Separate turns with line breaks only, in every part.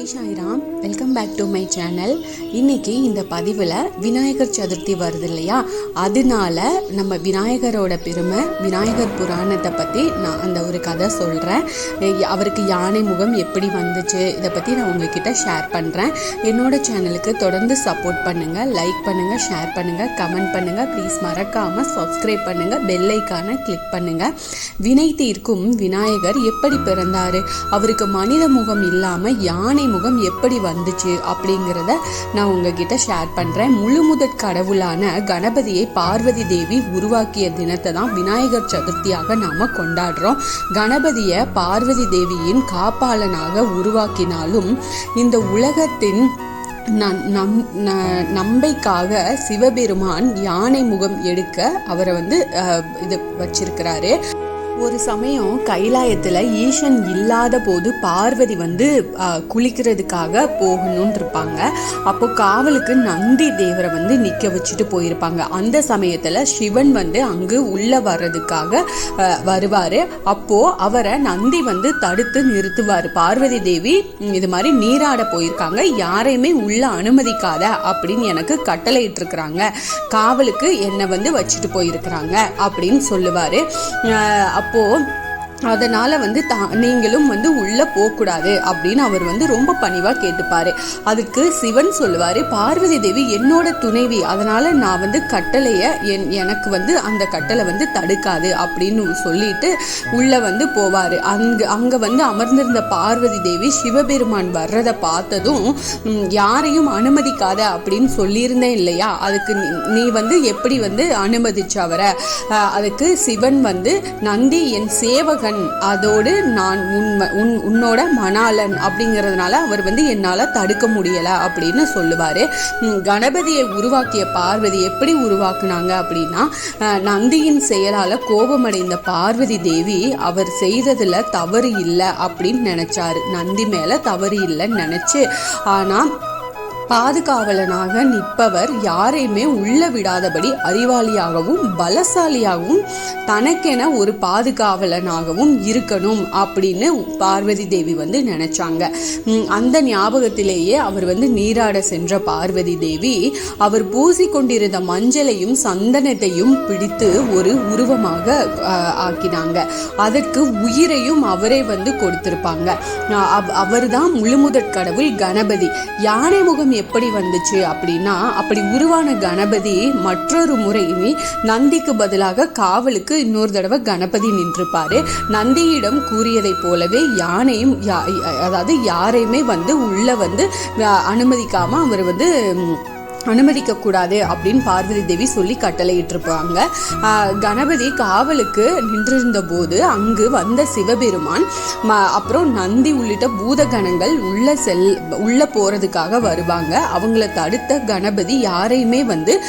Jai Sairam. Welcome back to my channel இன்னைக்கு இந்த பதிவில் விநாயகர் சதுர்த்தி வருது இல்லையா? அதனால நம்ம விநாயகரோட பெருமை விநாயகர் புராணத்தை பற்றி நான் அந்த ஒரு கதை சொல்கிறேன் அவருக்கு யானை முகம் எப்படி வந்துச்சு இதை பற்றி நான் உங்ககிட்ட ஷேர் பண்ணுறேன் என்னோட சேனலுக்கு தொடர்ந்து சப்போர்ட் பண்ணுங்கள் லைக் பண்ணுங்கள் ஷேர் பண்ணுங்கள் கமெண்ட் பண்ணுங்கள் ப்ளீஸ் மறக்காமல் சப்ஸ்கிரைப் பண்ணுங்கள் பெல்லைக்கான கிளிக் பண்ணுங்கள் வினை தீர்க்கும் விநாயகர் எப்படி பிறந்தார்? அவருக்கு மனித முகம் இல்லாமல் யானை முகம் எப்படி வந்துச்சு அப்படிங்கிறத நான் உங்ககிட்ட ஷேர் பண்ணுறேன் முழு முதற் கடவுளான கணபதியை பார்வதி தேவி உருவாக்கிய தினத்தை தான் விநாயகர் சதுர்த்தியாக நாம் கொண்டாடுறோம். கணபதியை பார்வதி தேவியின் காப்பாளனாக உருவாக்கினாலும் இந்த உலகத்தின் நம் நம் ந- நம்பைக்காக சிவபெருமான் யானை முகம் எடுக்க அவரை வந்து இது வச்சிருக்கிறாரு. ஒரு சமயம் கைலாயத்தில் ஈசன் இல்லாத போது பார்வதி வந்து குளிக்கிறதுக்காக போகணும்னு இருப்பாங்க அப்போ காவலுக்கு நந்தி தேவரை வந்து நிற்க வச்சுட்டு போயிருப்பாங்க. அந்த சமயத்தில் சிவன் வந்து அங்கு உள்ளே வர்றதுக்காக வருவார். அப்போது அவரை நந்தி வந்து தடுத்து நிறுத்துவார். பார்வதி தேவி இது மாதிரி நீராட போயிருக்காங்க. யாரையுமே உள்ள அனுமதிக்காத அப்படின்னு எனக்கு கட்டளை காவலுக்கு என்னை வந்து வச்சுட்டு போயிருக்கிறாங்க அப்படின்னு சொல்லுவாரு. அஹ் அதனால் வந்து தா நீங்களும் வந்து உள்ளே போகக்கூடாது அப்படின்னு அவர் வந்து ரொம்ப பணிவாக கேட்டுப்பார். அதுக்கு சிவன் சொல்லுவார் பார்வதி தேவி என்னோட துணைவி அதனால் நான் வந்து கட்டளையை என் எனக்கு வந்து அந்த கட்டளை வந்து தடுக்காது அப்படின்னு சொல்லிட்டு உள்ளே வந்து போவார். அங்கே அங்கே வந்து அமர்ந்திருந்த பார்வதி தேவி சிவபெருமான் வர்றதை பார்த்ததும் யாரையும் அனுமதிக்காத அப்படின்னு சொல்லியிருந்தேன் இல்லையா? அதுக்கு நீ- நீ வந்து எப்படி வந்து அனுமதிச்ச அவரை? அதுக்கு சிவன் வந்து நந்தி என் சேவகன் அதோடு நான் உன் உன் உன்னோட மணாளன் அப்படிங்கிறதுனால அவர் வந்து என்னால் தடுக்க முடியலை அப்படின்னு சொல்லுவார். கணபதியை உருவாக்கிய பார்வதி எப்படி உருவாக்குனாங்க அப்படின்னா நந்தியின் செயலால் கோபமடைந்த பார்வதி தேவி அவர் செய்ததில் தவறு இல்லை அப்படின்னு நினச்சாரு. நந்தி மேலே தவறு இல்லைன்னு நினச்சி ஆனால் பாதுகாவலனாக நிற்பவர் யாரையுமே உள்ள விடாதபடி அறிவாளியாகவும் பலசாலியாகவும் தனக்கென ஒரு பாதுகாவலனாகவும் இருக்கணும் அப்படின்னு பார்வதி தேவி வந்து நினைச்சாங்க. அந்த ஞாபகத்திலேயே அவர் வந்து நீராட சென்ற பார்வதி தேவி அவர் பூசி கொண்டிருந்த மஞ்சளையும் சந்தனத்தையும் பிடித்து ஒரு உருவமாக ஆக்கினாங்க. அதற்கு உயிரையும் அவரே வந்து கொடுத்திருப்பாங்க. அவர் தான் முழுமுதற் கடவுள் கணபதி. யானை முகம் எப்படி வந்துச்சு அப்படின்னா அப்படி உருவான கணபதி மற்றொரு முறையுமே நந்திக்கு பதிலாக காவலுக்கு இன்னொரு தடவை கணபதி நின்றுப்பாரு நந்தியிடம் கூறியதைப் போலவே யானையும் யா- அதாவது யாரையுமே வந்து உள்ள வந்து அஹ், அனுமதிக்காம அவர் வந்து அனுமதிக்க கூடாது அப்படின்னு பார்வதி தேவி சொல்லி கட்டளையிட்டிருப்பாங்க. கணபதி காவலுக்கு நின்றிருந்த போது அங்கு வந்த சிவபெருமான் ம- அப்புறம் நந்தி உள்ளிட்ட பூதகணங்கள் உள்ள செல் உள்ள போறதுக்காக வருவாங்க. அவங்கள தடுத்த கணபதி யாரையுமே வந்து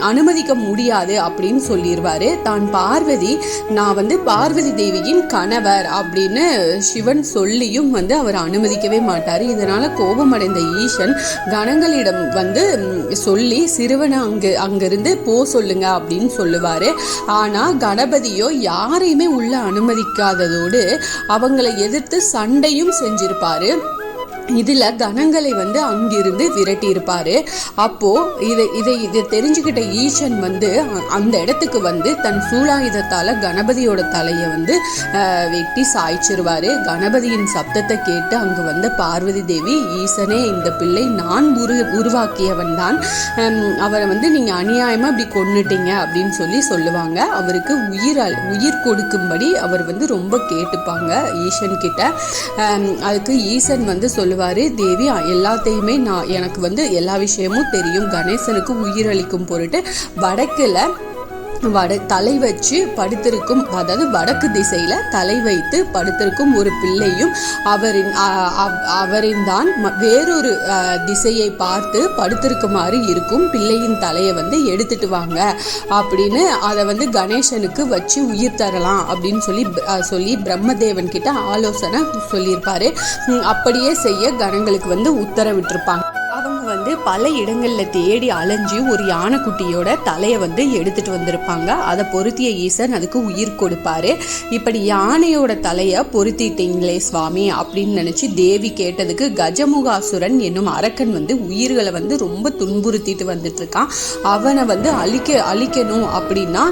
அனுமதிக்க முடியாது அப்படின்னு சொல்லிடுவாரு தான் பார்வதி நான் வந்து பார்வதி தேவியின் கணவர் அப்படின்னு சிவன் சொல்லியும் வந்து அவர் அனுமதிக்கவே மாட்டார். இதனால கோபமடைந்த ஈசன் கணங்களிடம் வந்து சொல்லி சிறுவனை அங்கு அங்கிருந்து போ சொல்லுங்க அப்படின்னு சொல்லுவாரு. ஆனா கணபதியோ யாரையுமே உள்ள அனுமதிக்காததோடு அவங்களை எதிர்த்து சண்டையும் செஞ்சிருப்பாரு. இதில் கணங்களை வந்து அங்கிருந்து விரட்டியிருப்பார். அப்போது இதை இதை இதை தெரிஞ்சுக்கிட்ட ஈசன் வந்து அந்த இடத்துக்கு வந்து தன் சூலாயுதத்தால் கணபதியோட தலையை வந்து வெட்டி சாய்ச்சிருவார். கணபதியின் சப்தத்தை கேட்டு அங்கு வந்த பார்வதி தேவி ஈசனே இந்த பிள்ளை நான் உரு உருவாக்கியவன் தான். அவரை வந்து நீங்கள் அநியாயமாக இப்படி கொண்டுட்டீங்க அப்படின்னு சொல்லி சொல்லுவாங்க. அவருக்கு உயிர் உயிர் கொடுக்கும்படி அவர் வந்து ரொம்ப கேட்டுப்பாங்க ஈசன் கிட்ட. அதுக்கு ஈசன் வந்து சொல்லுவாரு தேவி எல்லாத்தையுமே நான் எனக்கு வந்து எல்லா விஷயமும் தெரியும். கணேசனுக்கு உயிரளிக்கும் பொருட்டு வடக்கில் வட தலை வச்சு படுத்திருக்கும் அதாவது வடக்கு திசையில தலை வைத்து படுத்திருக்கும் ஒரு பிள்ளையும் அவரின் அவ்- அவரின் தான் வேறொரு திசையை பார்த்து படுத்திருக்குமாறு இருக்கும் பிள்ளையின் தலையை வந்து எடுத்துட்டு வாங்க அப்படின்னு அதை வந்து கணேசனுக்கு வச்சு உயிர் தரலாம் அப்படின்னு சொல்லி சொல்லி பிரம்மதேவன் கிட்ட ஆலோசனை சொல்லியிருப்பாரு. அப்படியே செய்ய கணங்களுக்கு வந்து உத்தரவிட்டிருப்பாங்க. அவங்க வந்து பல இடங்களில் தேடி அலைஞ்சு ஒரு யானைக்குட்டியோட தலையை வந்து எடுத்துட்டு வந்திருப்பாங்க. அதை பொருத்திய ஈசன் அதுக்கு உயிர் கொடுப்பாரு. இப்படி யானையோட தலையை பொருத்திட்டீங்களே சுவாமி அப்படின்னு நினச்சி தேவி கேட்டதுக்கு கஜமுகாசுரன் என்னும் அரக்கன் வந்து உயிர்களை வந்து ரொம்ப துன்புறுத்திட்டு வந்துட்டு இருக்கான் அவனை வந்து அழிக்க அழிக்கணும் அப்படின்னா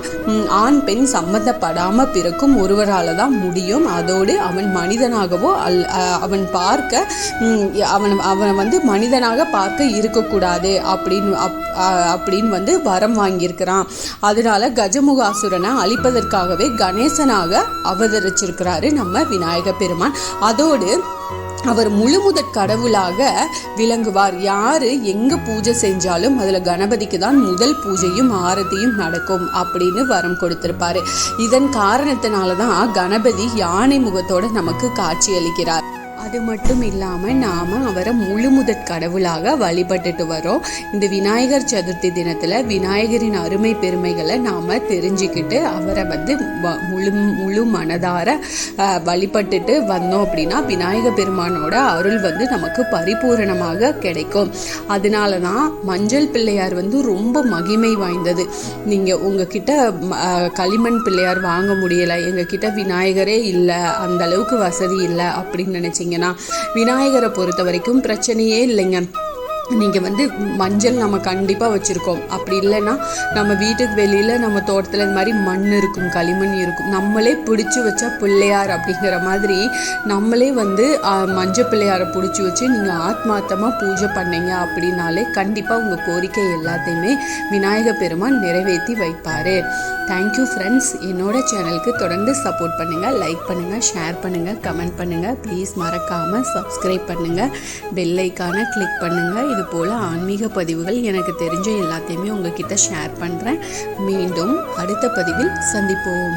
ஆண் பெண் சம்மந்தப்படாமல் பிறக்கும் ஒருவரால் தான் முடியும். அதோடு அவன் மனிதனாகவோ அல் அவன் பார்க்க ம், அவன் அவனை வந்து மனிதனாக பார்க்க இருக்கக்கூடாது அப்படின்னு அப் அப்படின்னு வந்து வரம் வாங்கியிருக்கிறான். அதனால கஜமுகாசுரனை அழிப்பதற்காகவே கணேசனாக அவதரிச்சிருக்கிறாரு நம்ம விநாயக பெருமான். அதோடு அவர் முழுமுதற் கடவுளாக விளங்குவார். யாரு எங்க பூஜை செஞ்சாலும் அதுல கணபதிக்கு தான் முதல் பூஜையும் ஆரத்தியும் நடக்கும் அப்படின்னு வரம் கொடுத்திருப்பாரு. இதன் காரணத்தினால தான் கணபதி யானை முகத்தோட நமக்கு காட்சி அளிக்கிறார் அது மட்டும் இல்லாமல் நாம் அவரை முழுமுதற் கடவுளாக வழிபட்டுட்டு வரோம். இந்த விநாயகர் சதுர்த்தி தினத்தில் விநாயகரின் அருமை பெருமைகளை நாம் தெரிஞ்சுக்கிட்டு அவரை வந்து வ- முழு முழு மனதார வழிபட்டுட்டு வந்தோம் அப்படின்னா விநாயக பெருமானோட அருள் வந்து நமக்கு பரிபூரணமாக கிடைக்கும். அதனால தான் மஞ்சள் பிள்ளையார் வந்து ரொம்ப மகிமை வாய்ந்தது. நீங்கள் உங்ககிட்ட ம, களிமண் பிள்ளையார் வாங்க முடியலை எங்ககிட்ட விநாயகரே இல்லை அந்த அளவுக்கு வசதி இல்லை அப்படின்னு பார்த்தீங்கன்னா விநாயகரை பொறுத்த வரைக்கும் பிரச்சனையே இல்லைங்க. நீங்கள் வந்து மஞ்சள் நம்ம கண்டிப்பாக வச்சுருக்கோம். அப்படி இல்லைன்னா நம்ம வீட்டுக்கு வெளியில் நம்ம தோட்டத்தில் இந்த மாதிரி மண் இருக்கும் களிமண் இருக்கும். நம்மளே பிடிச்சி வச்சா பிள்ளையார் அப்படிங்கிற மாதிரி நம்மளே வந்து மஞ்சள் பிள்ளையாரை பிடிச்சி வச்சு நீங்கள் ஆத்மார்த்தமாக பூஜை பண்ணீங்க அப்படின்னாலே கண்டிப்பாக உங்கள் கோரிக்கை எல்லாத்தையுமே விநாயக பெருமான் நிறைவேற்றி வைப்பார். தேங்க்யூ ஃப்ரெண்ட்ஸ் என்னோட சேனலுக்கு தொடர்ந்து சப்போர்ட் பண்ணுங்கள் லைக் பண்ணுங்கள் ஷேர் பண்ணுங்கள் கமெண்ட் பண்ணுங்கள் ப்ளீஸ் மறக்காமல் சப்ஸ்கிரைப் பண்ணுங்கள் பெல்லைக்கான கிளிக் பண்ணுங்கள் இது போல் ஆன்மீக பதிவுகள் எனக்கு தெரிஞ்ச எல்லாத்தையுமே உங்ககிட்ட ஷேர் பண்ணுறேன் மீண்டும் அடுத்த பதிவில் சந்திப்போம்.